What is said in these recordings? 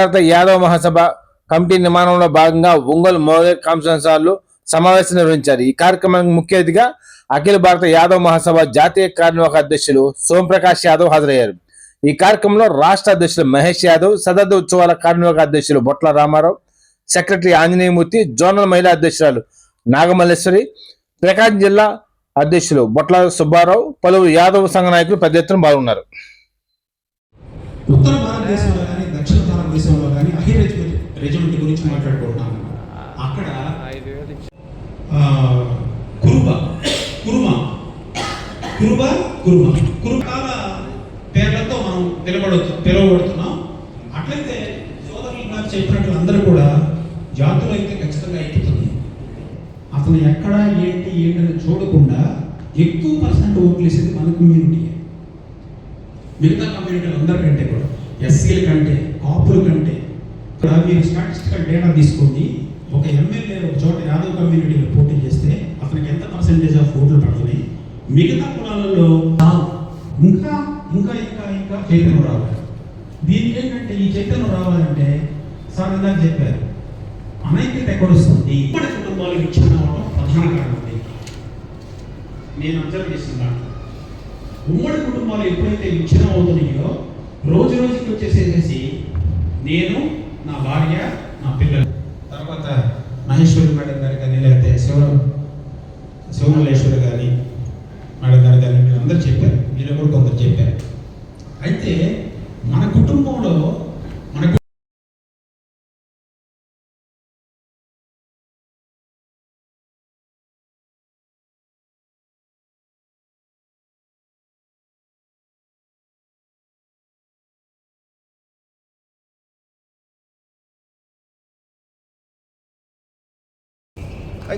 భారత యాదవ మహాసభ కమిటీ నిర్మాణంలో భాగంగా ఒంగోలు మోదల్ కాన్ఫరెన్స్ సమావేశం నిర్వహించారు. ఈ కార్యక్రమానికి ముఖ్య అతిథిగా అఖిల భారత యాదవ మహాసభ జాతీయ కార్యనిర్వాహక అధ్యక్షులు సోంప్రకాష్ యాదవ్ హాజరయ్యారు. ఈ కార్యక్రమంలో రాష్ట్ర అధ్యక్షులు మహేష్ యాదవ్ సదర్థ ఉత్సవాల కార్యనిర్వాహక అధ్యక్షులు బొట్ల రామారావు సెక్రటరీ ఆంజనేయమూర్తి జోనల్ మహిళా అధ్యక్షురాలు నాగమల్లేశ్వరి ప్రకాశం జిల్లా అధ్యక్షులు బొట్ల సుబ్బారావు పలువురు యాదవ్ సంఘ నాయకులు పెద్ద ఎత్తున పాల్గొన్నారు. ఉత్తర భారతదేశంలో కానీ భారతదేశంలో కానీ అహి రెజిమెంట్ రెజిమెంట్ గురించి మాట్లాడుకుంటున్నాం. అక్కడ కురుబ కురుమ కురుబ కురుమ. కురుకాల పేర్లతో మనం పిలబడవచ్చు పిలువబడుతున్నాం. అట్లయితే సోదరులు నాకు చెప్పినట్లు అందరూ కూడా జాతులు అయితే ఖచ్చితంగా ఎక్కుతుంది. అతను ఎక్కడ ఏంటి ఏంటని చూడకుండా ఎక్కువ పర్సెంట్ ఓట్లు వేసేది మన కమ్యూనిటీ మిగతా కమ్యూనిటీలు అందరికంటే కూడా ఎస్సీల కంటే కాపుల కంటే ఇక్కడ మీరు స్టాటిస్టికల్ డేటా తీసుకోండి. ఒక ఎమ్మెల్యే ఒక చోట యాదవ్ కమ్యూనిటీలో పోటీ చేస్తే అతనికి ఎంత పర్సెంటేజ్ ఆఫ్ ఓట్లు పడుతున్నాయి? మిగతా కులాలలో ఇంకా ఇంకా ఇంకా ఇంకా చైతన్యం రావాలి. దీనికి ఏంటంటే ఈ చైతన్యం రావాలంటే సార్ ఇందాక చెప్పారు. అనైక్యత ఎక్కడొస్తుంది? ఇప్పటి కుటుంబాలు విచ్ఛిన్నం అవడం ప్రధాన కారణం దీనికి. నేను అబ్జర్వ్ చేస్తున్నాను ఉమ్మడి కుటుంబాలు ఎప్పుడైతే విచ్ఛిన్నం అవుతున్నాయో రోజు రోజుకి వచ్చేసేసి నేను నా భార్య నా పిల్లలు. తర్వాత మహేశ్వరి మేడం గారు కానీ లేకపోతే శివ శివమల్లేశ్వరి గారి మేడం గారు కానీ మీరు అందరు చెప్పారు. మీరు కూడా కొందరు చెప్పారు. అయితే మన కుటుంబంలో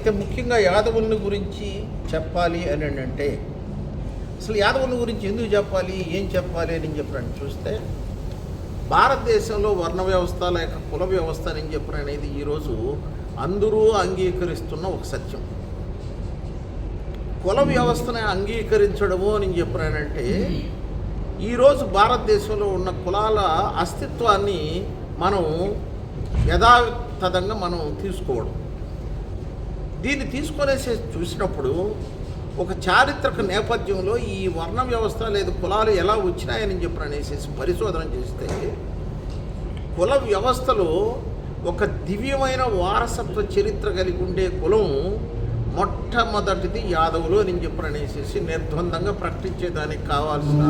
అయితే ముఖ్యంగా యాదవులను గురించి చెప్పాలి అని అంటే అసలు యాదవుల గురించి ఎందుకు చెప్పాలి ఏం చెప్పాలి అని చెప్పారని చూస్తే భారతదేశంలో వర్ణ వ్యవస్థ లేక కుల వ్యవస్థ అని చెప్పిన అనేది ఈరోజు అందరూ అంగీకరిస్తున్న ఒక సత్యం. కుల వ్యవస్థని అంగీకరించడము అని చెప్పినానంటే ఈరోజు భారతదేశంలో ఉన్న కులాల అస్తిత్వాన్ని మనం యథాతథంగా మనం తీసుకోవడం. దీన్ని తీసుకొనేసి చూసినప్పుడు ఒక చారిత్రక నేపథ్యంలో ఈ వర్ణ వ్యవస్థ లేదా కులాలు ఎలా వచ్చినాయని చెప్పి అనేసి పరిశోధన చేస్తే కుల వ్యవస్థలో ఒక దివ్యమైన వారసత్వ చరిత్ర కలిగి ఉండే కులం మొట్టమొదటిది యాదవులు అని చెప్పి అనేసి నిర్ద్వందంగా ప్రకటించేదానికి కావాల్సిన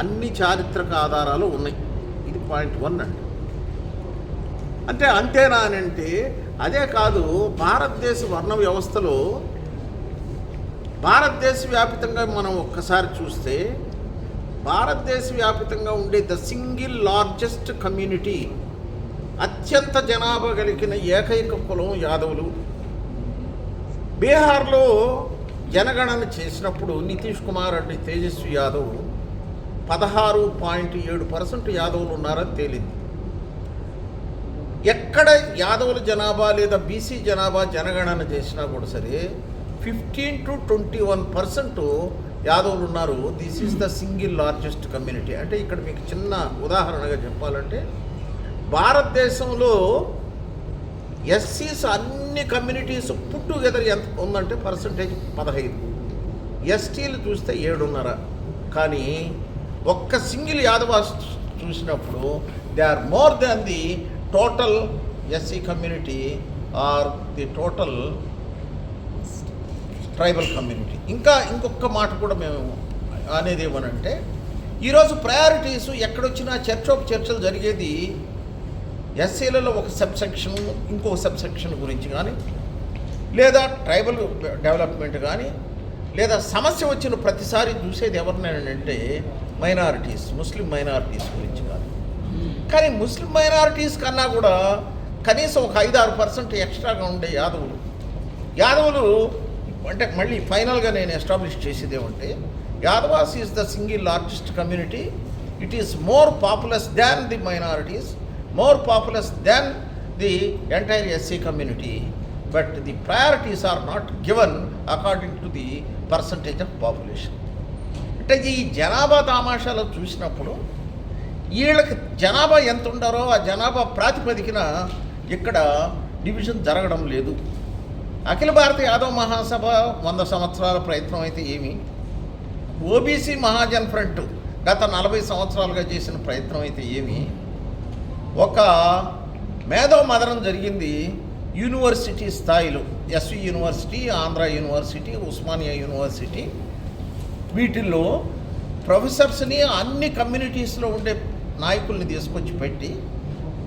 అన్ని చారిత్రక ఆధారాలు ఉన్నాయి. ఇది పాయింట్ వన్ అండి. అంటే అంతేనా అని అంటే అదే కాదు భారతదేశ వర్ణ వ్యవస్థలో భారతదేశ వ్యాపితంగా మనం ఒక్కసారి చూస్తే భారతదేశ వ్యాపితంగా ఉండే ద సింగిల్ లార్జెస్ట్ కమ్యూనిటీ అత్యంత జనాభా కలిగిన ఏకైక కులం యాదవులు. బీహార్లో జనగణన చేసినప్పుడు నితీష్ కుమార్ అంటే తేజస్వి యాదవ్ పదహారు పాయింట్ ఏడు పర్సెంట్ యాదవులు ఉన్నారని తేలింది. ఎక్కడ యాదవుల జనాభా లేదా బీసీ జనాభా జనగణన చేసినా కూడా సరే fifteen to twenty one percent యాదవులు ఉన్నారు. This is the single largest community అంటే ఇక్కడ మీకు చిన్న ఉదాహరణగా చెప్పాలంటే భారతదేశంలో ఎస్సీస్ అన్ని కమ్యూనిటీస్ పుట్ టుగెదర్ ఎంత ఉందంటే పర్సంటేజ్ పదహైదు. ఎస్టీలు చూస్తే ఏడున్నర. కానీ ఒక్క సింగిల్ యాదవాస్ చూసినప్పుడు they are more than the total SC community or the total tribal community ఇంకా ఇంకొక మాట కూడా మేము అనేది ఏమనంటే ఈరోజు ప్రయారిటీస్ ఎక్కడొచ్చినా చర్చ ఒక చర్చలు జరిగేది ఎస్సీలలో ఒక సబ్ సెక్షన్ ఇంకో సబ్ సెక్షన్ గురించి కానీ లేదా ట్రైబల్ డెవలప్మెంట్ కానీ లేదా సమస్య వచ్చిన ప్రతిసారి చూసేది ఎవరినైనా అంటే మైనారిటీస్ ముస్లిం మైనారిటీస్ గురించి. కానీ ముస్లిం మైనారిటీస్ కన్నా కూడా కనీసం ఒక ఐదు ఆరు పర్సెంట్ ఎక్స్ట్రాగా ఉండే యాదవులు. యాదవులు అంటే మళ్ళీ ఫైనల్గా నేను ఎస్టాబ్లిష్ చేసేది ఏమంటే Yadavs is the single largest community it is more populous than the minorities more populous than the entire SC community but the priorities are not given according to the percentage of population అంటే ఈ జనాభా తామాషాలు చూసినప్పుడు వీళ్ళకి జనాభా ఎంత ఉండారో ఆ జనాభా ప్రాతిపదికన ఇక్కడ డివిజన్ జరగడం లేదు. అఖిల భారత యాదవ్ మహాసభ వంద సంవత్సరాల ప్రయత్నం అయితే ఏమి? ఓబీసీ మహాజన్ ఫ్రంట్ గత నలభై సంవత్సరాలుగా చేసిన ప్రయత్నం అయితే ఏమి? ఒక మేధో మదనం జరిగింది యూనివర్సిటీ స్థాయిలో SV university Andhra university Osmania university. వీటిల్లో ప్రొఫెసర్స్ని అన్ని కమ్యూనిటీస్లో ఉండే నాయకుల్ని తీసుకొచ్చి పెట్టి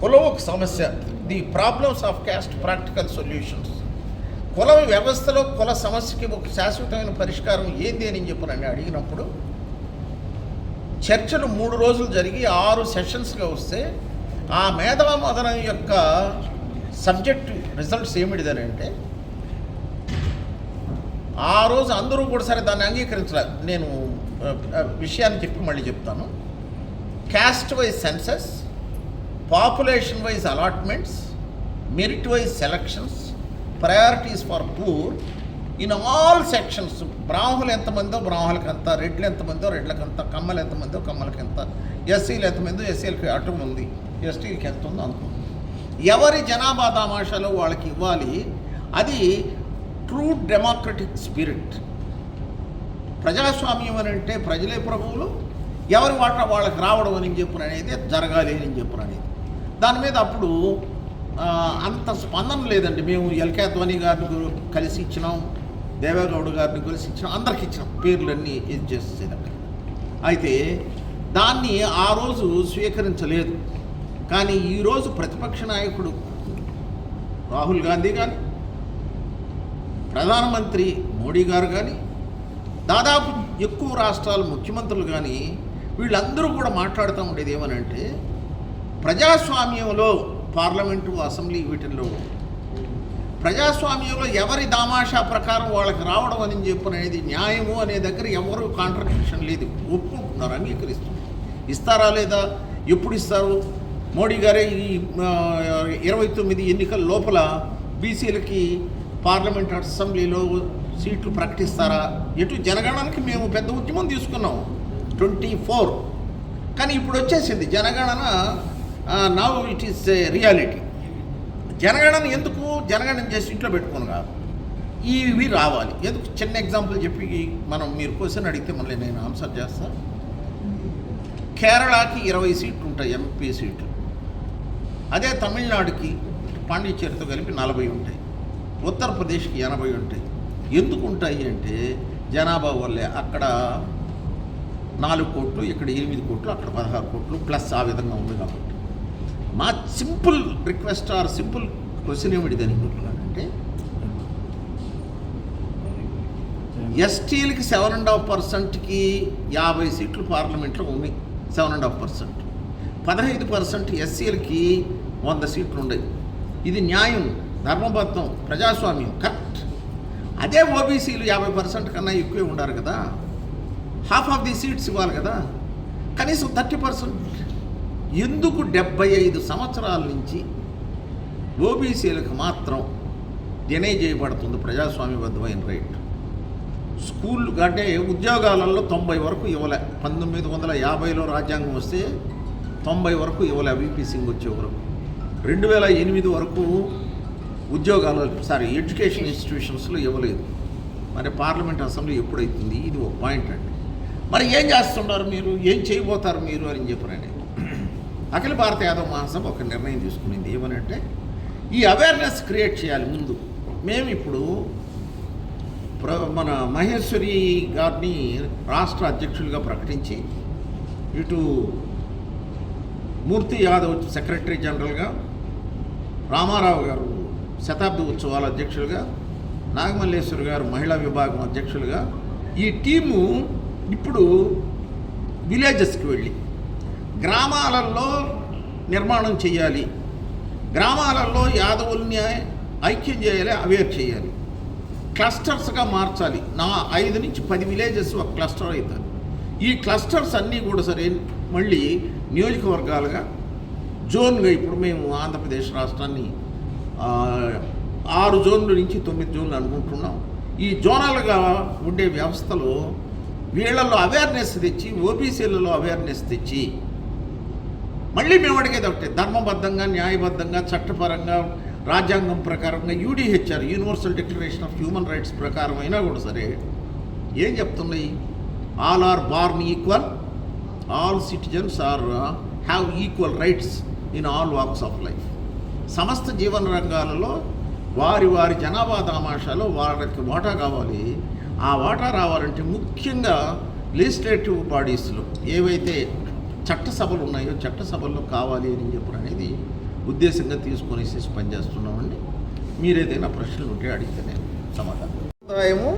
కులం ఒక సమస్య the problems of caste practical solutions కుల వ్యవస్థలో కుల సమస్యకి ఒక శాశ్వతమైన పరిష్కారం ఏంది అని చెప్పి అడిగినప్పుడు చర్చలు మూడు రోజులు జరిగి ఆరు సెషన్స్గా వస్తే ఆ మేధామదనం యొక్క సబ్జెక్ట్ రిజల్ట్స్ ఏమిటిదని అంటే ఆ రోజు అందరూ కూడా సరే దాన్ని అంగీకరించలేదు. నేను విషయాన్ని చెప్పి మళ్ళీ చెప్తాను. Caste wise census population wise allotments merit wise selections priorities for poor in all sections బ్రాహ్మణులు ఎంతమందో బ్రాహ్మణులకి అంత రెడ్లు ఎంతమందో రెడ్లకి అంత కమ్మలు ఎంతమందో కమ్మలకి ఎంత ఎస్సీలు ఎంతమందో ఎస్సీలకి అటు ఉంది. ఎస్టీలకి ఎంత ఉందో అంత ఎవరి జనాభా తమాషాలో వాళ్ళకి ఇవ్వాలి? అది ట్రూ డెమోక్రటిక్ స్పిరిట్ ప్రజాస్వామ్యం అని అంటే ప్రజలే ప్రభువులు ఎవరి వాటా వాళ్ళకి రావడం అని చెప్పిన అనేది జరగాలి అని చెప్పిన అనేది. దాని మీద అప్పుడు అంత స్పందన లేదండి. మేము ఎల్కే ధ్వని గారిని కలిసి ఇచ్చినాం దేవేగౌడ్ గారిని కలిసి ఇచ్చినాం అందరికి ఇచ్చినాం. పేర్లన్నీ ఇది చేసేదాన్ని అయితే దాన్ని ఆ రోజు స్వీకరించలేదు. కానీ ఈరోజు ప్రతిపక్ష నాయకుడు రాహుల్ గాంధీ కానీ ప్రధానమంత్రి మోడీ గారు కానీ దాదాపు ఎక్కువ రాష్ట్రాల ముఖ్యమంత్రులు కానీ వీళ్ళందరూ కూడా మాట్లాడుతూ ఉండేది ఏమనంటే ప్రజాస్వామ్యంలో పార్లమెంటు అసెంబ్లీ వీటిల్లో ప్రజాస్వామ్యంలో ఎవరి దామాషా ప్రకారం వాళ్ళకి రావడం అని చెప్పినది న్యాయము అనే దగ్గర ఎవరు కాంట్రడిక్షన్ లేదు. ఒప్పుకుంటున్నారు? అంగీకరిస్తున్నారు. ఇస్తారా లేదా? ఎప్పుడు ఇస్తారు? మోడీ గారే ఈ ఇరవై తొమ్మిది ఎన్నికల లోపల బీసీలకి పార్లమెంట్ అసెంబ్లీలో సీట్లు ప్రకటిస్తారా? ఎటు జనగణనకి మేము పెద్ద ఉద్యమం తీసుకున్నాం. Twenty four. కానీ ఇప్పుడు వచ్చేసింది జనగణన నవ్ ఇట్ ఈస్ రియాలిటీ జనగణన ఎందుకు? జనగణన చేసి ఇంట్లో పెట్టుకుని కాదు. ఇవి రావాలి. ఎందుకు? చిన్న ఎగ్జాంపుల్ చెప్పి మనం మీరు క్వశ్చన్ అడిగితే మళ్ళీ నేను ఆన్సర్ చేస్తాను కేరళకి ఇరవై సీట్లు ఉంటాయి ఎంపీ సీట్లు. అదే తమిళనాడుకి పాండిచ్చేరితో కలిపి నలభై ఉంటాయి. ఉత్తరప్రదేశ్కి ఎనభై ఉంటాయి. ఎందుకు ఉంటాయి అంటే జనాభా వల్లే. అక్కడ నాలుగు కోట్లు ఇక్కడ ఎనిమిది కోట్లు అక్కడ పదహారు కోట్లు ప్లస్ ఆ విధంగా ఉంది కాబట్టి. మా simple request or simple question ఏమిటి దాని అంటే ఎస్టీలకి సెవెన్ అండ్ హాఫ్ పర్సెంట్కి యాభై సీట్లు పార్లమెంట్లో ఉన్నాయి సెవెన్ అండ్ హాఫ్ పర్సెంట్. పదహైదు పర్సెంట్ ఎస్సీలకి వంద సీట్లు ఉన్నాయి. ఇది న్యాయం ధర్మబద్ధం ప్రజాస్వామ్యం కరెక్ట్. అదే ఓబీసీలు యాభై పర్సెంట్ కన్నా ఎక్కువే ఉండారు కదా. హాఫ్ ఆఫ్ ది సీట్స్ ఇవ్వాలి కదా. కనీసం థర్టీ పర్సెంట్. ఎందుకు డెబ్బై ఐదు సంవత్సరాల నుంచి ఓబీసీలకు మాత్రం డినై చేయబడుతుంది ప్రజాస్వామ్యబద్ధమైన రైట్? స్కూల్ అంటే ఉద్యోగాలలో తొంభై వరకు ఇవ్వలే. పంతొమ్మిది వందల యాభైలో రాజ్యాంగం వస్తే తొంభై వరకు ఇవ్వలే వీపీ సింగ్ వచ్చే వరకు రెండు వేల ఎనిమిది వరకు ఉద్యోగాలు సారీ ఎడ్యుకేషన్ ఇన్స్టిట్యూషన్స్లో ఇవ్వలేదు. మరి పార్లమెంట్ అసెంబ్లీ ఎప్పుడైతుంది? ఇది ఒక పాయింట్ అండి. మరి ఏం చేస్తున్నారు మీరు? ఏం చేయబోతారు మీరు అని చెప్పారండి అఖిల భారత యాదవ్ మహాసభ ఒక నిర్ణయం తీసుకునింది. ఏమనంటే ఈ అవేర్నెస్ క్రియేట్ చేయాలి ముందు. మేము ఇప్పుడు ప్ర మన మహేశ్వరి గారిని రాష్ట్ర అధ్యక్షులుగా ప్రకటించి ఇటు మూర్తి యాదవ్ సెక్రటరీ జనరల్గా రామారావు గారు శతాబ్ది ఉత్సవాల అధ్యక్షులుగా నాగమల్లేశ్వరి గారు మహిళా విభాగం అధ్యక్షులుగా ఈ టీము ఇప్పుడు విలేజెస్కి వెళ్ళి గ్రామాలలో నిర్మాణం చేయాలి. గ్రామాలలో యాదవుల్ని ఐక్యం చేయాలి అవేర్ చేయాలి. క్లస్టర్స్గా మార్చాలి. నా ఐదు నుంచి పది విలేజెస్ ఒక క్లస్టర్ అవుతుంది ఈ క్లస్టర్స్ అన్నీ కూడా సరే మళ్ళీ నియోజకవర్గాలుగా జోన్గా ఇప్పుడు మేము ఆంధ్రప్రదేశ్ రాష్ట్రాన్ని ఆరు జోన్ల నుంచి తొమ్మిది జోన్లు అనుకుంటున్నాం. ఈ జోనల్గా ఉండే వ్యవస్థలో వీళ్ళల్లో అవేర్నెస్ తెచ్చి ఓబీసీలలో అవేర్నెస్ తెచ్చి మళ్ళీ మేము అడిగేది ఒకటి ధర్మబద్ధంగా న్యాయబద్ధంగా చట్టపరంగా రాజ్యాంగం ప్రకారంగా UDHR universal declaration of human rights ప్రకారం అయినా కూడా సరే ఏం చెప్తున్నాయి? All are born equal all citizens are have equal rights in all walks of life సమస్త జీవన రంగాలలో వారి వారి జనాభా తమాషాలో వారికి వాటా కావాలి. ఆ వాటా రావాలంటే ముఖ్యంగా లెజిస్లేటివ్ బాడీస్లో ఏవైతే చట్టసభలు ఉన్నాయో చట్టసభల్లో కావాలి అని చెప్పడం అనేది ఉద్దేశంగా తీసుకొని పనిచేస్తున్నామండి. మీరు ఏదైనా ప్రశ్నలు ఉంటే అడిగితే నేను సమాధానం సముదాయము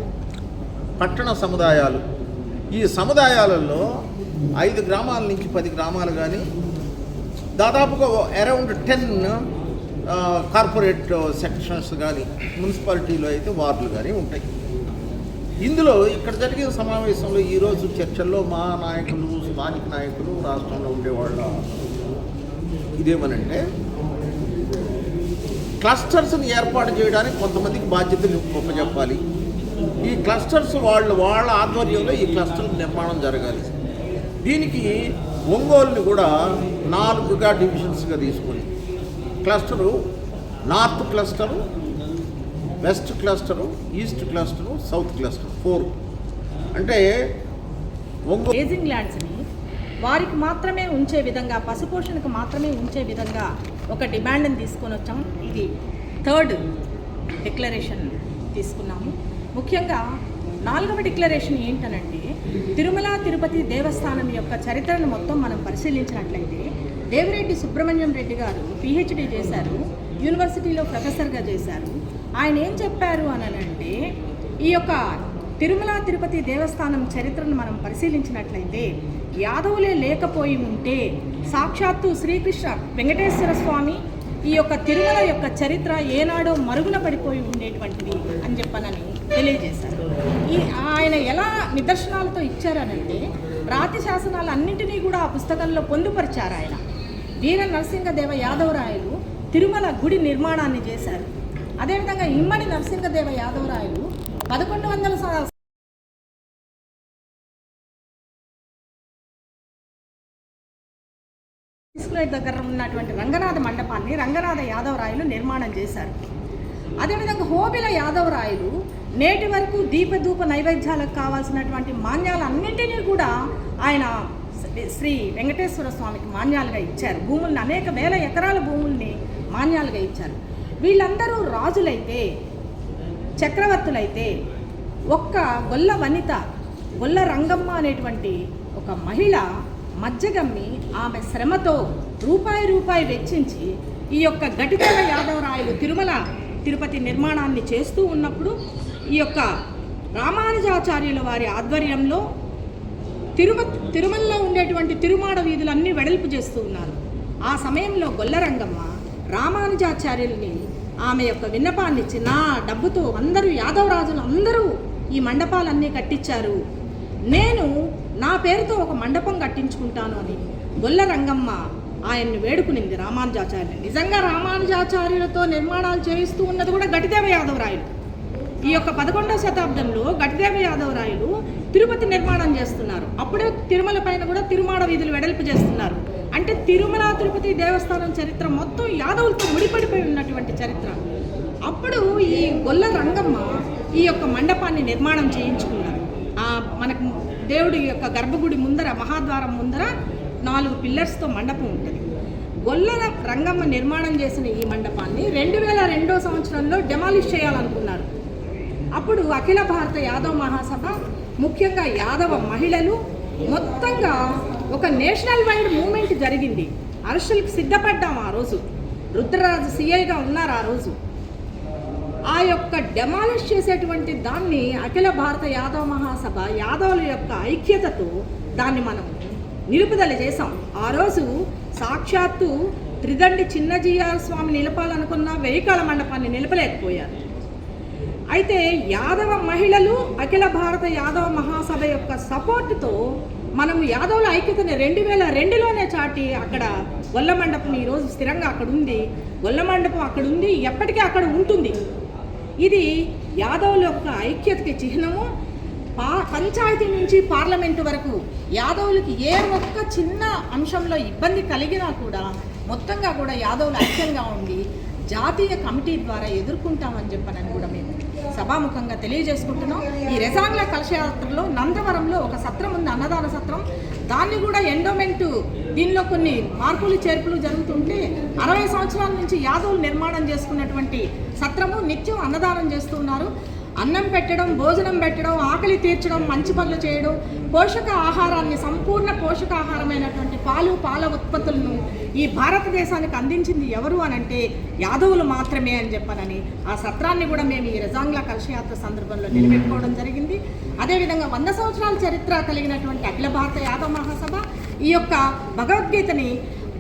పట్టణ సముదాయాలు. ఈ సముదాయాలలో ఐదు గ్రామాల నుంచి పది గ్రామాలు కానీ దాదాపుగా అరౌండ్ టెన్ కార్పొరేట్ సెక్షన్స్ కానీ మున్సిపాలిటీలో అయితే వార్డులు కానీ ఉంటాయి. ఇందులో ఇక్కడ జరిగిన సమావేశంలో ఈరోజు చర్చల్లో మా నాయకులు స్థానిక నాయకులు రాష్ట్రంలో ఉండేవాళ్ళ. ఇదేమనంటే క్లస్టర్స్ని ఏర్పాటు చేయడానికి కొంతమందికి బాధ్యతలు చెప్పాలి. ఈ క్లస్టర్స్ వాళ్ళు వాళ్ళ ఆధ్వర్యంలో ఈ క్లస్టర్ నిర్మాణం జరగాలి. దీనికి ఒంగోలుని కూడా నాలుగుగా డివిజన్స్గా తీసుకొని cluster north cluster west cluster east cluster south cluster four. అంటే ఒంగోలు రేజింగ్ ల్యాండ్స్ని వారికి మాత్రమే ఉంచే విధంగా పశుపోషణకు మాత్రమే ఉంచే విధంగా ఒక డిమాండ్ని తీసుకొని వచ్చాం ఇది థర్డ్ డిక్లరేషన్ తీసుకున్నాము. ముఖ్యంగా నాలుగవ డిక్లరేషన్ ఏంటనంటే తిరుమల తిరుపతి దేవస్థానం యొక్క చరిత్రను మొత్తం మనం పరిశీలించినట్లయితే దేవిరెడ్డి సుబ్రహ్మణ్యం రెడ్డి గారు పిహెచ్డి చేశారు యూనివర్సిటీలో ప్రొఫెసర్గా చేశారు. ఆయన ఏం చెప్పారు అని అంటే ఈ యొక్క తిరుమల తిరుపతి దేవస్థానం చరిత్రను మనం పరిశీలించినట్లయితే యాదవులే లేకపోయి ఉంటే సాక్షాత్తు శ్రీకృష్ణ వెంకటేశ్వర స్వామి ఈ యొక్క తిరుమల యొక్క చరిత్ర ఏనాడో మరుగున పడిపోయి ఉండేటువంటిది అని చెప్పనని తెలియజేశారు. ఈ ఆయన ఎలా నిదర్శనాలతో ఇచ్చారనంటే రాతి శాసనాలు అన్నింటినీ కూడా ఆ పుస్తకంలో పొందుపరిచారు ఆయన. వీర నరసింహదేవ యాదవరాయలు తిరుమల గుడి నిర్మాణాన్ని చేశారు. అదేవిధంగా ఇమ్మడి నరసింహదేవ యాదవరాయలు పదకొండు వందల దగ్గర ఉన్నటువంటి రంగనాథ మండపాన్ని రంగనాథ యాదవరాయలు నిర్మాణం చేశారు. అదేవిధంగా హోబిల యాదవరాయలు నేటి వరకు దీపధూప నైవేద్యాలకు కావాల్సినటువంటి మాన్యాలన్నింటినీ కూడా ఆయన శ్రీ వెంకటేశ్వర స్వామికి మాన్యాలుగా ఇచ్చారు. భూముల్ని అనేక వేల ఎకరాల భూముల్ని మాన్యాలుగా ఇచ్చారు. వీళ్ళందరూ రాజులైతే చక్రవర్తులైతే ఒక్క గొల్ల వనిత గొల్ల రంగమ్మ అనేటువంటి ఒక మహిళ మధ్యగమ్మి ఆమె శ్రమతో రూపాయి రూపాయి వెచ్చించి ఈ యొక్క గటికల యాదవరాయలు తిరుమల తిరుపతి నిర్మాణాన్ని చేస్తూ ఉన్నప్పుడు ఈ యొక్క రామానుజాచార్యుల వారి ఆధ్వర్యంలో తిరుమ తిరుమలలో ఉండేటువంటి తిరుమాడ వీధులన్నీ వెడల్పు చేస్తూ ఉన్నారు. ఆ సమయంలో గొల్లరంగమ్మ రామానుజాచార్యుల్ని ఆమె యొక్క విన్నపాన్ని ఇచ్చి నా డబ్బుతో అందరూ యాదవరాజులు అందరూ ఈ మండపాలన్నీ కట్టించారు. నేను నా పేరుతో ఒక మండపం కట్టించుకుంటాను అని గొల్ల రంగమ్మ ఆయన్ని వేడుకునింది రామానుజాచార్యుని నిజంగా రామానుజాచార్యులతో నిర్మాణాలు చేయిస్తూ ఉన్నది కూడా గటిదేవ యాదవరాయలు. ఈ యొక్క పదకొండవ శతాబ్దంలో గటిదేవ యాదవరాయలు తిరుపతి నిర్మాణం చేస్తున్నారు. అప్పుడే తిరుమల పైన కూడా తిరుమాడ వీధులు వెడల్పు చేస్తున్నారు. అంటే తిరుమల తిరుపతి దేవస్థానం చరిత్ర మొత్తం యాదవులతో ముడిపడిపోయి ఉన్నటువంటి చరిత్ర. అప్పుడు ఈ గొల్ల రంగమ్మ ఈ యొక్క మండపాన్ని నిర్మాణం చేయించుకున్నారు. మనకు దేవుడి యొక్క గర్భగుడి ముందర మహాద్వారం ముందర నాలుగు పిల్లర్స్తో మండపం ఉంటుంది. గొల్ల రంగమ్మ నిర్మాణం చేసిన ఈ మండపాన్ని రెండు వేల రెండో సంవత్సరంలో డెమాలిష్ చేయాలనుకున్నారు. అప్పుడు అఖిల భారత యాదవ మహాసభ ముఖ్యంగా యాదవ మహిళలు మొత్తంగా ఒక నేషనల్ వైడ్ మూమెంట్ జరిగింది. అరెస్టులకు సిద్ధపడ్డాం ఆ రోజు. రుద్రరాజు సిఐగా ఉన్నారు ఆ రోజు. ఆ యొక్క డెమాలిష్ చేసేటువంటి దాన్ని అఖిల భారత యాదవ మహాసభ యాదవుల యొక్క ఐక్యతతో దాన్ని మనం నిలుపుదల చేశాం. ఆ రోజు సాక్షాత్తు త్రిదండి చిన్నజీఆర్ స్వామి నిలపాలనుకున్న వెయ్యికాల మండపాన్ని నిలపలేకపోయారు. అయితే యాదవ మహిళలు అఖిల భారత యాదవ మహాసభ యొక్క సపోర్టుతో మనము యాదవుల ఐక్యతని రెండు వేల రెండులోనే చాటి అక్కడ గొల్ల మండపం ఈరోజు స్థిరంగా అక్కడ ఉంది గొల్ల మండపం అక్కడ ఉంది ఎప్పటికీ అక్కడ ఉంటుంది. ఇది యాదవుల యొక్క ఐక్యతకి చిహ్నము. పా పంచాయతీ నుంచి పార్లమెంటు వరకు యాదవులకి ఏ ఒక్క చిన్న అంశంలో ఇబ్బంది కలిగినా కూడా మొత్తంగా కూడా యాదవులు ఐక్యంగా ఉండి జాతీయ కమిటీ ద్వారా ఎదుర్కొంటామని చెప్పనని కూడా సభాముఖంగా తెలియజేసుకుంటున్నాం. ఈ రెజాంగ్ల కలశయాత్రలో నందవరంలో ఒక సత్రం ఉంది అన్నదాన సత్రం. దాన్ని కూడా ఎండోమెంట్ దీనిలో కొన్ని మార్పులు చేర్పులు జరుగుతుంటే అరవై సంవత్సరాల నుంచి యాదవులు నిర్మాణం చేసుకున్నటువంటి సత్రము నిత్యం అన్నదానం చేస్తున్నారు అన్నం పెట్టడం భోజనం పెట్టడం ఆకలి తీర్చడం మంచి పనులు చేయడం పోషక ఆహారాన్ని సంపూర్ణ పోషకాహారమైనటువంటి పాలు పాల ఉత్పత్తులను ఈ భారతదేశానికి అందించింది ఎవరు అని అంటే యాదవులు మాత్రమే అని చెప్పనని ఆ సత్రాన్ని కూడా మేము ఈ రజాంగ్లా కలశయాత్ర సందర్భంలో నిలబెట్టుకోవడం జరిగింది. అదేవిధంగా వంద సంవత్సరాల చరిత్ర కలిగినటువంటి అఖిల భారత యాదవ మహాసభ ఈ యొక్క భగవద్గీతని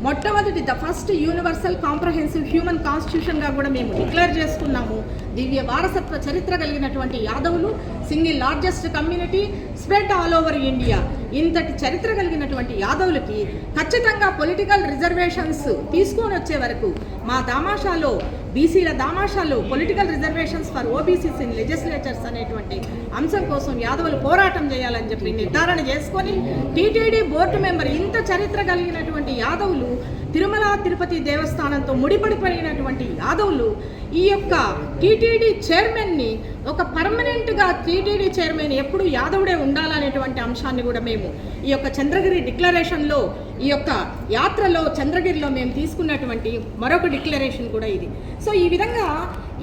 మొట్టమొదటి the first universal comprehensive human కాన్స్టిట్యూషన్గా కూడా మేము డిక్లేర్ చేసుకున్నాము. దివ్య వారసత్వ చరిత్ర కలిగినటువంటి యాదవులు single largest community spread all over India. ఇంతటి చరిత్ర కలిగినటువంటి యాదవులకి ఖచ్చితంగా పొలిటికల్ రిజర్వేషన్స్ తీసుకొని వచ్చే వరకు మా దామాషాలో బీసీల దామాషాలో political reservations for OBCs in legislatures అనేటువంటి అంశం కోసం యాదవులు పోరాటం చేయాలని చెప్పి నిర్ధారణ చేసుకొని టీటీడీ బోర్డు మెంబర్ ఇంత చరిత్ర కలిగినటువంటి యాదవులు తిరుమల తిరుపతి దేవస్థానంతో ముడిపడిపోయినటువంటి యాదవులు ఈ యొక్క టీటీడీ చైర్మన్ని ఒక పర్మనెంట్గా టీటీడీ చైర్మన్ ఎప్పుడు యాదవుడే ఉండాలనేటువంటి అంశాన్ని కూడా మేము ఈ యొక్క చంద్రగిరి డిక్లరేషన్లో ఈ యొక్క యాత్రలో చంద్రగిరిలో మేము తీసుకున్నటువంటి మరొక డిక్లరేషన్ కూడా ఇది. సో ఈ విధంగా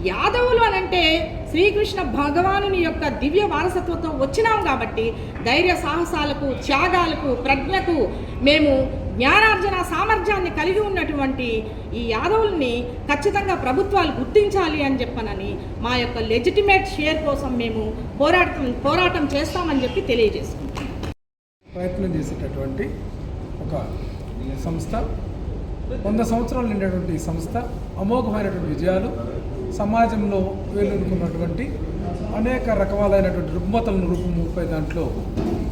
యాదవులు అనంటే శ్రీకృష్ణ భగవానుని యొక్క దివ్య వారసత్వంతో వచ్చినాం కాబట్టి ధైర్య సాహసాలకు త్యాగాలకు ప్రజ్ఞకు మేము జ్ఞానార్జన సామర్థ్యాన్ని కలిగి ఉన్నటువంటి ఈ యాదవుల్ని ఖచ్చితంగా ప్రభుత్వాలు గుర్తించాలి అని చెప్పనని మా యొక్క లెజిటిమేట్ షేర్ కోసం మేము పోరాటం పోరాటం చేస్తామని చెప్పి తెలియజేసుకుంటాం ప్రయత్నం చేసేటటువంటి ఒక సంస్థ వంద సంవత్సరాలు నిండేటువంటి సంస్థ అమోఘమైనటువంటి విజయాలు సమాజంలో వేలునుకున్నటువంటి అనేక రకాలైనటువంటి రుగ్మతలను ముప్పై దాంట్లో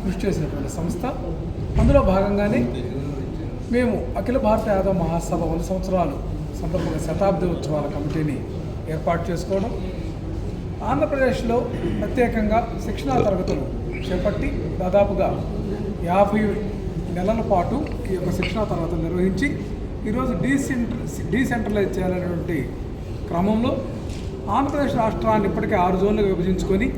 కృషి చేసినటువంటి సంస్థ. అందులో భాగంగానే మేము అఖిల భారత యాదవ మహాసభ వంద సంవత్సరాలు సందర్భంగా శతాబ్ది ఉత్సవాల కమిటీని ఏర్పాటు చేసుకోవడం ఆంధ్రప్రదేశ్లో ప్రత్యేకంగా శిక్షణా తరగతులు చేపట్టి దాదాపుగా యాభై నెలల పాటు ఈ యొక్క శిక్షణా తరగతులు నిర్వహించి ఈరోజు డీసెంట్ర డీసెంట్రలైజ్ చేయాలనేటువంటి క్రమంలో ఆంధ్రప్రదేశ్ రాష్ట్రాన్ని ఇప్పటికే ఆరు జోన్లుగా విభజించుకొని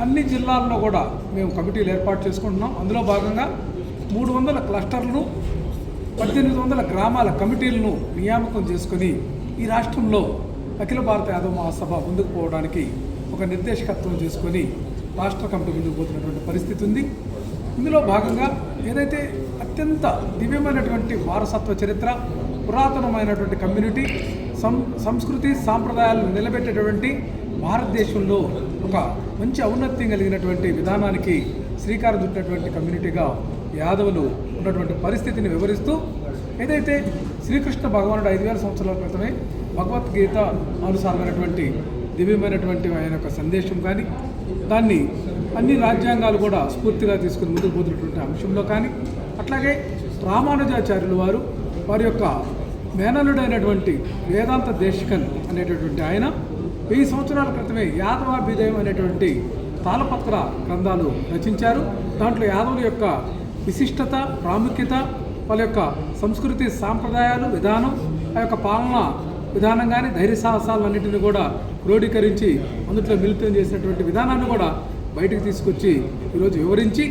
అన్ని జిల్లాల్లో కూడా మేము కమిటీలు ఏర్పాటు చేసుకుంటున్నాం. అందులో భాగంగా మూడు వందల క్లస్టర్లను పద్దెనిమిది వందల గ్రామాల కమిటీలను నియామకం చేసుకొని ఈ రాష్ట్రంలో అఖిల భారత యాదవ మహాసభ ముందుకు పోవడానికి ఒక నిర్దేశకత్వం చేసుకొని రాష్ట్ర కమిటీ ముందుకు పోతున్నటువంటి పరిస్థితి ఉంది. ఇందులో భాగంగా ఏదైతే అత్యంత దివ్యమైనటువంటి వారసత్వ చరిత్ర పురాతనమైనటువంటి కమ్యూనిటీ సం సంస్కృతి సాంప్రదాయాలను నిలబెట్టేటువంటి భారతదేశంలో ఒక మంచి ఔన్నత్యం కలిగినటువంటి విధానానికి శ్రీకారం చుట్టినటువంటి కమ్యూనిటీగా యాదవులు ఉన్నటువంటి పరిస్థితిని వివరిస్తూ ఏదైతే శ్రీకృష్ణ భగవానుడు ఐదు వేల సంవత్సరాల క్రితమే భగవద్గీత అనుసారమైనటువంటి దివ్యమైనటువంటి ఆయన యొక్క సందేశం కానీ దాన్ని అన్ని రాజ్యాంగాలు కూడా స్ఫూర్తిగా తీసుకుని ముందుకు పోతున్నటువంటి అంశంలో కానీ అట్లాగే రామానుజాచార్యులు వారు వారి యొక్క మేనలుడైనటువంటి వేదాంత దేశికన్ అనేటటువంటి ఆయన వెయ్యి సంవత్సరాల క్రితమే యాదవాభ్యుదయం అనేటువంటి తాళపత్ర గ్రంథాలు రచించారు. దాంట్లో యాదవుల యొక్క విశిష్టత ప్రాముఖ్యత వాళ్ళ యొక్క సంస్కృతి సాంప్రదాయాలు విధానం ఆ యొక్క పాలన విధానం కానీ ధైర్య సాహసాలన్నింటినీ కూడా క్రోడీకరించి అందుట్లో మిళితం చేసినటువంటి విధానాన్ని కూడా బయటకు తీసుకొచ్చి ఈరోజు వివరించి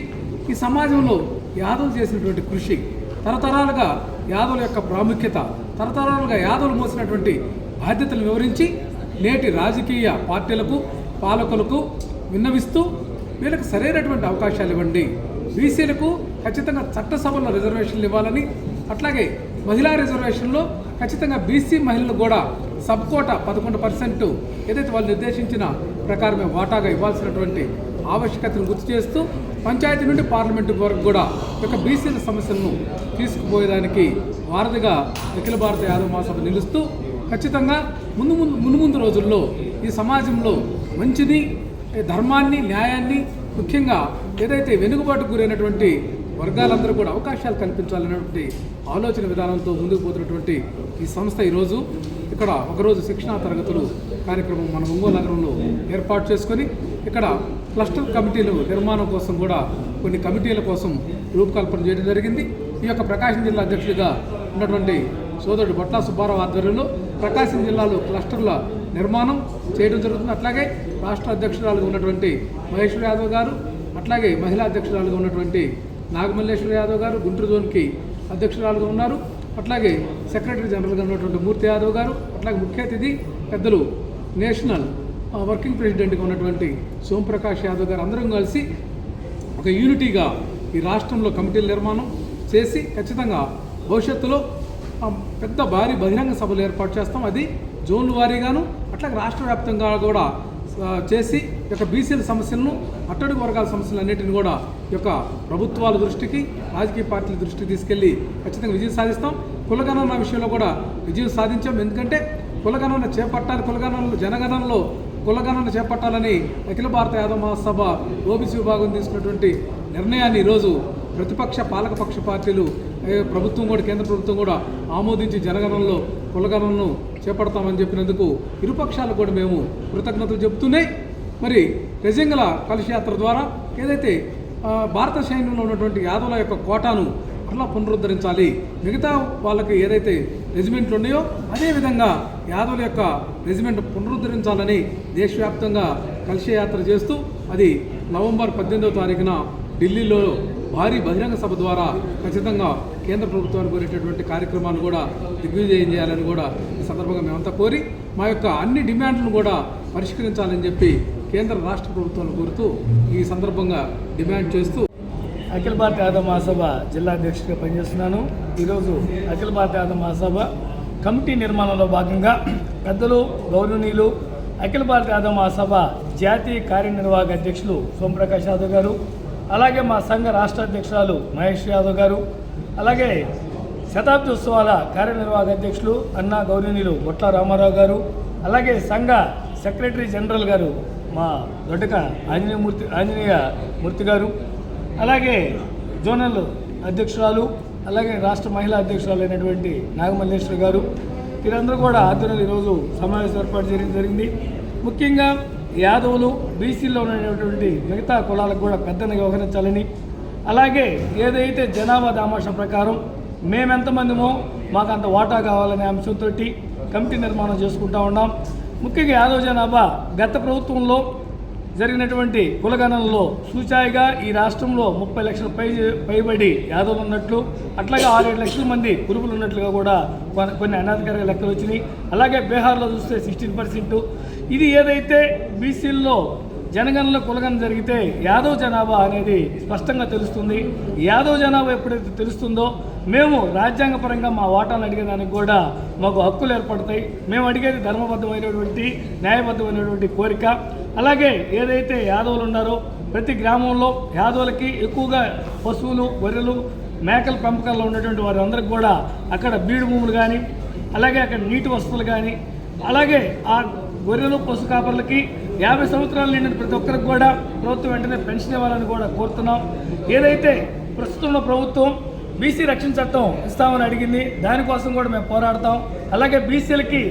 ఈ సమాజంలో యాదవులు చేసినటువంటి కృషి తరతరాలుగా యాదవుల యొక్క ప్రాముఖ్యత తరతరాలుగా యాదవులు మోసినటువంటి బాధ్యతలు వివరించి నేటి రాజకీయ పార్టీలకు పాలకులకు విన్నవిస్తూ వీళ్ళకి సరైనటువంటి అవకాశాలు ఇవ్వండి. బీసీలకు ఖచ్చితంగా చట్టసభల్లో రిజర్వేషన్లు ఇవ్వాలని అట్లాగే మహిళా రిజర్వేషన్లో ఖచ్చితంగా బీసీ మహిళలు కూడా సబ్ కోట పదకొండు పర్సెంట్ ఏదైతే వాళ్ళు నిర్దేశించిన ప్రకారమే వాటాగా ఇవ్వాల్సినటువంటి ఆవశ్యకతను గుర్తు చేస్తూ పంచాయతీ నుండి పార్లమెంటు వరకు కూడా యొక్క బీసీల సమస్యలను తీసుకుపోయేదానికి వారధిగా అఖిల భారత యాదవ మహాసభ నిలుస్తూ ఖచ్చితంగా ముందు ముందు ముందు ముందు రోజుల్లో ఈ సమాజంలో మంచిని ధర్మాన్ని న్యాయాన్ని ముఖ్యంగా ఏదైతే వెనుకబాటుకు గురైనటువంటి వర్గాలందరూ కూడా అవకాశాలు కల్పించాలనేటువంటి ఆలోచన విధానంతో ముందుకు పోతున్నటువంటి ఈ సంస్థ ఈరోజు ఇక్కడ ఒకరోజు శిక్షణా తరగతులు కార్యక్రమం మన ఒంగోలు నగరంలో ఏర్పాటు చేసుకొని ఇక్కడ క్లస్టర్ కమిటీలు నిర్మాణం కోసం కూడా కొన్ని కమిటీల కోసం రూపకల్పన చేయడం జరిగింది. ఈ యొక్క ప్రకాశం జిల్లా అధ్యక్షుడిగా ఉన్నటువంటి సోదరుడు బొట్ల సుబ్బారావు ఆధ్వర్యంలో ప్రకాశం జిల్లాలో క్లస్టర్ల నిర్మాణం చేయడం జరుగుతుంది. అట్లాగే రాష్ట్ర అధ్యక్షురాలుగా ఉన్నటువంటి మహేశ్వర్ యాదవ్ గారు అట్లాగే మహిళా అధ్యక్షురాలుగా ఉన్నటువంటి నాగమల్లేశ్వర యాదవ్ గారు గుంటూరు జోన్కి అధ్యక్షురాలుగా ఉన్నారు. అట్లాగే సెక్రటరీ జనరల్గా ఉన్నటువంటి మూర్తి యాదవ్ గారు అట్లాగే ముఖ్య అతిథి పెద్దలు నేషనల్ వర్కింగ్ ప్రెసిడెంట్గా ఉన్నటువంటి సోంప్రకాష్ యాదవ్ గారు అందరం కలిసి ఒక యూనిటీగా ఈ రాష్ట్రంలో కమిటీల నిర్మాణం చేసి ఖచ్చితంగా భవిష్యత్తులో పెద్ద భారీ బహిరంగ సభలు ఏర్పాటు చేస్తాం. అది జోన్ వారీగాను అట్లాగే రాష్ట్ర వ్యాప్తంగా కూడా చేసి యొక్క బీసీల సమస్యలను అట్టడుగు వర్గాల సమస్యలన్నింటిని కూడా ఈ యొక్క ప్రభుత్వాల దృష్టికి రాజకీయ పార్టీల దృష్టికి తీసుకెళ్ళి ఖచ్చితంగా విజయం సాధిస్తాం. కులగణన విషయంలో కూడా విజయం సాధించాం. ఎందుకంటే కులగణన చేపట్టాలి కులగణనలో జనగణనలో కులగణన చేపట్టాలని అఖిల భారత యాదవ మహాసభ ఓబీసీ విభాగం తీసుకున్నటువంటి నిర్ణయాన్ని ఈరోజు ప్రతిపక్ష పాలకపక్ష పార్టీలు ప్రభుత్వం కూడా కేంద్ర ప్రభుత్వం కూడా ఆమోదించి జనగణనలో కులగణనను చేపడతామని చెప్పినందుకు ఇరుపక్షాలు కూడా మేము కృతజ్ఞతలు చెబుతూనే మరి రజంగల కలశయాత్ర ద్వారా ఏదైతే భారత సైన్యంలో ఉన్నటువంటి యాదవుల యొక్క కోటాను అట్లా పునరుద్ధరించాలి. మిగతా వాళ్ళకి ఏదైతే రెజిమెంట్లు ఉన్నాయో అదేవిధంగా యాదవుల యొక్క రెజిమెంట్ పునరుద్ధరించాలని దేశవ్యాప్తంగా కలశయాత్ర చేస్తూ అది నవంబర్ పద్దెనిమిదవ తారీఖున ఢిల్లీలో భారీ బహిరంగ సభ ద్వారా ఖచ్చితంగా కేంద్ర ప్రభుత్వానికి కోరేటటువంటి కార్యక్రమాన్ని కూడా దిగ్విజయం చేయాలని కూడా ఈ సందర్భంగా మేమంతా కోరి మా యొక్క అన్ని డిమాండ్లను కూడా పరిష్కరించాలని చెప్పి కేంద్ర రాష్ట్ర ప్రభుత్వాలను కోరుతూ ఈ సందర్భంగా డిమాండ్ చేస్తూ అఖిల భారత యాదవ మహాసభ జిల్లా అధ్యక్షుడిగా పనిచేస్తున్నాను. ఈరోజు అఖిల భారత యాదవ మహాసభ కమిటీ నిర్మాణంలో భాగంగా పెద్దలు గౌరవనీయులు అఖిల భారత యాదవ మహాసభ జాతీయ కార్యనిర్వాహక అధ్యక్షులు సోమప్రకాష్ యాదవ్ గారు అలాగే మా సంఘ రాష్ట్ర అధ్యక్షురాలు మహేష్ యాదవ్ గారు అలాగే శతాబ్ది ఉత్సవాల కార్యనిర్వాహక అధ్యక్షులు అన్నా గౌరవనీయులు బొట్ల రామారావు గారు అలాగే సంఘ సెక్రటరీ జనరల్ గారు మా దొడ్డక ఆంజనేయమూర్తి ఆంజనేయ మూర్తి గారు అలాగే జోనల్ అధ్యక్షురాలు అలాగే రాష్ట్ర మహిళా అధ్యక్షురాలు అయినటువంటి నాగమల్లేశ్వరి గారు వీరందరూ కూడా ఆధ్వర్యంలో ఈరోజు సమావేశం ఏర్పాటు చేయడం జరిగింది. ముఖ్యంగా యాదవులు బీసీలో ఉన్నటువంటి మిగతా కులాలకు కూడా పెద్దని వ్యవహరించాలని అలాగే ఏదైతే జనాభా దామాష ప్రకారం మేమెంతమందిమో మాకు అంత వాటా కావాలనే అంశంతో కమిటీ నిర్మాణం చేసుకుంటా ఉన్నాం. ముఖ్యంగా యాదవ జనాభా గత ప్రభుత్వంలో జరిగినటువంటి కులగణనలో సూచాయిగా ఈ రాష్ట్రంలో ముప్పై లక్షల పై పైబడి యాదవులు ఉన్నట్లు అట్లాగే ఆరేడు లక్షల మంది కురుపులు ఉన్నట్లుగా కూడా కొన్ని అనాధికారిక లెక్కలు వచ్చినాయి. అలాగే బీహార్లో చూస్తే సిక్స్టీన్ పర్సెంట్. ఇది ఏదైతే బీసీల్లో జనగణన కులగం జరిగితే యాదవ్ జనాభా అనేది స్పష్టంగా తెలుస్తుంది. యాదవ్ జనాభా ఎప్పుడైతే తెలుస్తుందో మేము రాజ్యాంగపరంగా మా వాటాను అడిగేదానికి కూడా మాకు హక్కులు ఏర్పడతాయి. మేము అడిగేది ధర్మబద్ధమైనటువంటి న్యాయబద్ధమైనటువంటి కోరిక. అలాగే ఏదైతే యాదవులు ఉన్నారో ప్రతి గ్రామంలో యాదవులకి ఎక్కువగా పశువులు గొర్రెలు మేకల పెంపకాల్లో ఉన్నటువంటి వారందరికి కూడా అక్కడ బీడు భూములు కానీ అలాగే అక్కడ నీటి వసతులు కానీ అలాగే ఆ గొర్రెలు పశు కాపర్లకి యాభై సంవత్సరాలు నిండిన ప్రతి ఒక్కరికి కూడా ప్రభుత్వం వెంటనే పెన్షన్ ఇవ్వాలని కూడా కోరుతున్నాం. ఏదైతే ప్రస్తుతంలో ప్రభుత్వం బీసీ రక్షణ చట్టం ఇస్తామని అడిగింది దానికోసం కూడా మేము పోరాడతాం. అలాగే బీసీలకి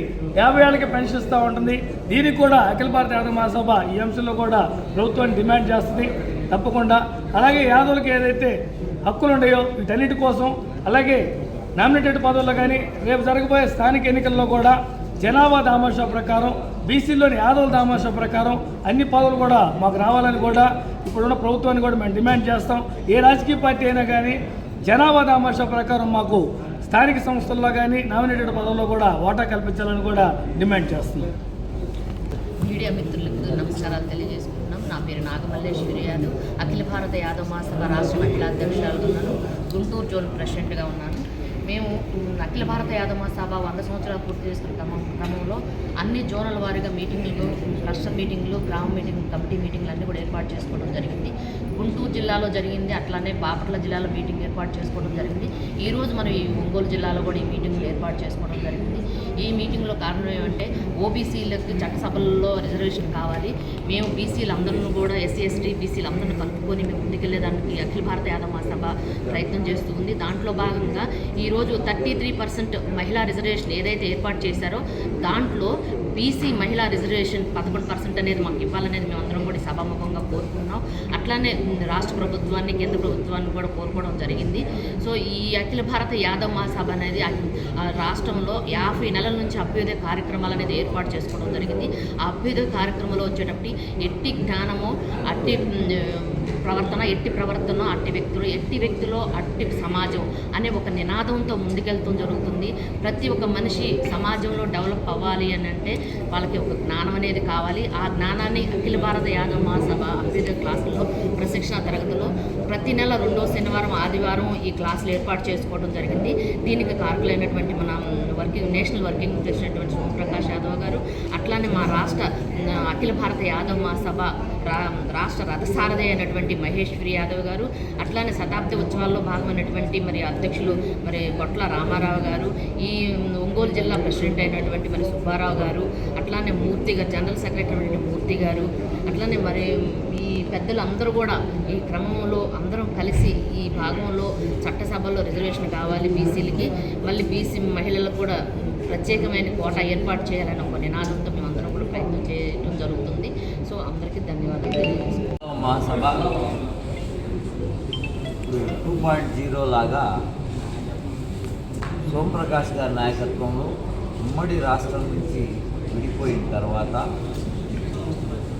యాభై ఏళ్ళకి పెన్షన్ ఇస్తూ ఉంటుంది. దీనికి కూడా అఖిల భారత యాదవ మహాసభ ఈ అంశంలో కూడా ప్రభుత్వాన్ని డిమాండ్ చేస్తుంది తప్పకుండా. అలాగే యాదవులకి ఏదైతే హక్కులు ఉన్నాయో వీటన్నిటి కోసం అలాగే నామినేటెడ్ పదవుల్లో కానీ రేపు జరగబోయే స్థానిక ఎన్నికల్లో కూడా జనాభా దామాషా ప్రకారం బీసీలోని యాదవుల దామాషా ప్రకారం అన్ని పదవులు కూడా మాకు రావాలని కూడా ఇప్పుడున్న ప్రభుత్వాన్ని కూడా మేము డిమాండ్ చేస్తాం. ఏ రాజకీయ పార్టీ అయినా కానీ జనాభా దామాషా ప్రకారం మాకు స్థానిక సంస్థల్లో కానీ నామినేటెడ్ పదవుల్లో కూడా వాటా కల్పించాలని కూడా డిమాండ్ చేస్తున్నాం. మీడియా మిత్రులకు నమస్కారాలు తెలియజేసుకుంటున్నాం. నా పేరు నాగమల్లేశ్వరి యాదవ్. అఖిల భారత యాదవ్ మహాసభ రాష్ట్ర మహిళా అధ్యక్షురాలుగా ఉన్నాను. గుంటూరు జోన్ ప్రెసిడెంట్గా ఉన్నాను. మేము అఖిల భారత యాదవ సభ వంద సంవత్సరాలు పూర్తి చేసుకున్న క్రమం క్రమంలో అన్ని జోనల్ వారీగా మీటింగ్లు రాష్ట్ర మీటింగ్లు గ్రామ మీటింగ్ కమిటీ మీటింగ్లు అన్నీ కూడా ఏర్పాటు చేసుకోవడం జరిగింది. గుంటూరు జిల్లాలో జరిగింది అట్లానే బాపట్ల జిల్లాలో మీటింగ్ ఏర్పాటు చేసుకోవడం జరిగింది. ఈరోజు మనం ఈ ఒంగోలు జిల్లాలో కూడా ఈ మీటింగ్లు ఏర్పాటు చేసుకోవడం జరిగింది. ఈ మీటింగ్లో కారణం ఏమంటే ఓబీసీలకి చట్టసభల్లో రిజర్వేషన్ కావాలి. మేము బీసీలు అందరిని కూడా ఎస్సీ ఎస్టీ బీసీలు అందరిని కలుపుకొని మేము ముందుకెళ్ళేదానికి అఖిల భారత యాదవ మహాసభ ప్రయత్నం చేస్తూ ఉంది. దాంట్లో భాగంగా ఈరోజు థర్టీ త్రీ పర్సెంట్ మహిళా రిజర్వేషన్ ఏదైతే ఏర్పాటు చేశారో దాంట్లో బీసీ మహిళా రిజర్వేషన్ పదకొండు పర్సెంట్ అనేది మాకు ఇవ్వాలనేది మేము అందరం సభాముఖంగా కోరుకున్నాం. అట్లానే రాష్ట్ర ప్రభుత్వాన్ని కేంద్ర ప్రభుత్వాన్ని కూడా కోరుకోవడం జరిగింది. సో ఈ అఖిల భారత యాదవ్ మహాసభ అనేది ఆ- రాష్ట్రంలో యాభై నెలల నుంచి అభ్యుదయ కార్యక్రమాలు అనేది ఏర్పాటు చేసుకోవడం జరిగింది. ఆ అభ్యుదయ కార్యక్రమంలో వచ్చేటప్పటి ఎట్టి జ్ఞానము అట్టి ప్రవర్తన ఎట్టి ప్రవర్తన అట్టి వ్యక్తులు ఎట్టి వ్యక్తులు అట్టి సమాజం అనే ఒక నినాదంతో ముందుకెళ్తూ జరుగుతుంది. ప్రతి ఒక్క మనిషి సమాజంలో డెవలప్ అవ్వాలి అని అంటే వాళ్ళకి ఒక జ్ఞానం అనేది కావాలి. ఆ జ్ఞానాన్ని అఖిల భారత యాదవ మహాసభ అభ్యుదయ క్లాసుల్లో ప్రశిక్షణ తరగతిలో ప్రతి నెల రెండో శనివారం ఆదివారం ఈ క్లాసులు ఏర్పాటు చేసుకోవడం జరిగింది. దీనికి కారకులైనటువంటి మన వర్కింగ్ నేషనల్ వర్కింగ్ చేసినటువంటి అలానే మా రాష్ట్ర అఖిల భారత యాదవ్ మహాసభ రా రాష్ట్ర రథసారథి అయినటువంటి మహేశ్వరి యాదవ్ గారు అట్లానే శతాబ్ది ఉత్సవాల్లో భాగమైనటువంటి మరి అధ్యక్షులు మరి బొట్ల రామారావు గారు ఈ ఒంగోలు జిల్లా ప్రెసిడెంట్ అయినటువంటి మరి సుబ్బారావు గారు అట్లానే మూర్తి గారు జనరల్ సెక్రటరీ మూర్తి గారు అట్లానే మరి ఈ పెద్దలు అందరూ కూడా ఈ క్రమంలో అందరం కలిసి ఈ భాగంలో చట్టసభలో రిజర్వేషన్ కావాలి బీసీలకి మళ్ళీ బీసీ మహిళలకు కూడా ప్రత్యేకమైన కోట ఏర్పాటు చేయాలని ఒక నినాదంతో మహాసభ ఇప్పుడు టూ పాయింట్ జీరో లాగా సోమప్రకాష్ గారి నాయకత్వంలో ఉమ్మడి రాష్ట్రం నుంచి విడిపోయిన తర్వాత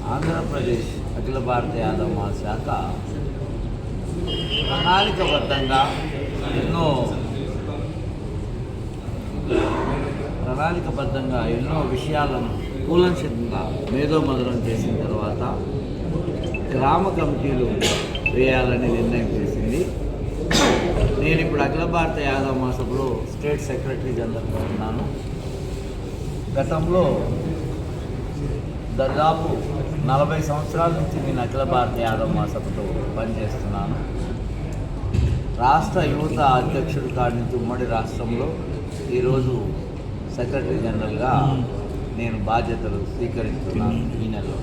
ఆంధ్రప్రదేశ్ అఖిల భారత యాదవ మహాశాఖ ప్రణాళికబద్ధంగా ఎన్నో ప్రణాళికబద్ధంగా ఎన్నో విషయాలను కూలంశంగా మేధోమధురం చేసిన తర్వాత గ్రామ కమిటీలు వేయాలని నిర్ణయం చేసింది. నేను ఇప్పుడు అఖిల భారత యాదవ మాసంలో స్టేట్ సెక్రటరీ జనరల్గా ఉన్నాను. గతంలో దాదాపు నలభై సంవత్సరాల నుంచి నేను అఖిల భారత యాదవ మహాసభతో పనిచేస్తున్నాను. రాష్ట్ర యువత అధ్యక్షుడి కాడి నుంచి ఉమ్మడి రాష్ట్రంలో ఈరోజు సెక్రటరీ జనరల్గా నేను బాధ్యతలు స్వీకరిస్తున్నాను ఈ నెలలో.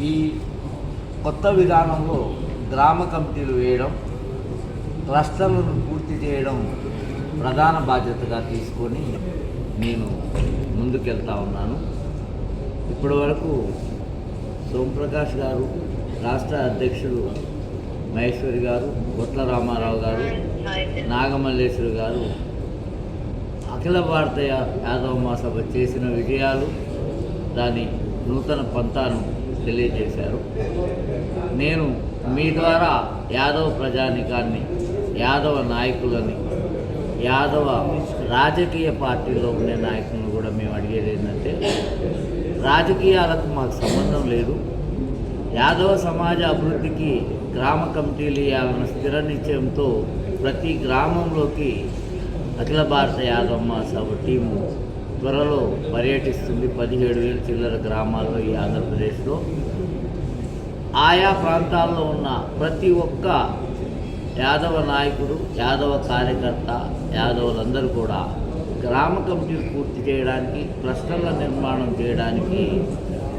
ఈ కొత్త విధానంలో గ్రామ కమిటీలు వేయడం క్లస్టర్లను పూర్తి చేయడం ప్రధాన బాధ్యతగా తీసుకొని నేను ముందుకెళ్తా ఉన్నాను. ఇప్పటి వరకు సోమప్రకాష్ గారు రాష్ట్ర అధ్యక్షుడు మహేశ్వరి గారు బొట్ల రామారావు గారు నాగమల్లేశ్వరి గారు అఖిల భారత యాదవ మహాసభ చేసిన విజయాలు దాని నూతన పంతాను తెలియజేశారు. నేను మీ ద్వారా యాదవ ప్రజానికాన్ని యాదవ నాయకులని యాదవ రాజకీయ పార్టీలో ఉండే నాయకులను కూడా మేము అడిగేది ఏంటంటే రాజకీయాలకు మాకు సంబంధం లేదు. యాదవ సమాజ అభివృద్ధికి గ్రామ కమిటీలు ఇవ్వాలన్న స్థిర నిశ్చయంతో ప్రతి గ్రామంలోకి అఖిల భారత యాదవ మహాసభ టీము త్వరలో పర్యటిస్తుంది పదిహేడు వేల చిల్లర గ్రామాల్లో ఈ ఆంధ్రప్రదేశ్లో. ఆయా ప్రాంతాల్లో ఉన్న ప్రతి ఒక్క యాదవ నాయకుడు యాదవ కార్యకర్త యాదవులందరూ కూడా గ్రామ కమిటీలు పూర్తి చేయడానికి క్లస్టర్ల నిర్మాణం చేయడానికి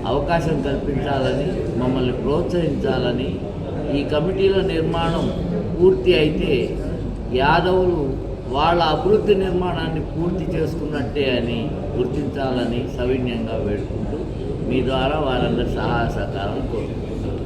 అవకాశం కల్పించాలని మమ్మల్ని ప్రోత్సహించాలని ఈ కమిటీల నిర్మాణం పూర్తి అయితే యాదవులు వాళ్ళ అభివృద్ధి నిర్మాణాన్ని పూర్తి చేసుకున్నట్టే అని గుర్తించాలని సవిన్యంగా వేడుకుంటూ మీ ద్వారా వారందరి సహాయ సహకారం కోరుకుంటున్నాను.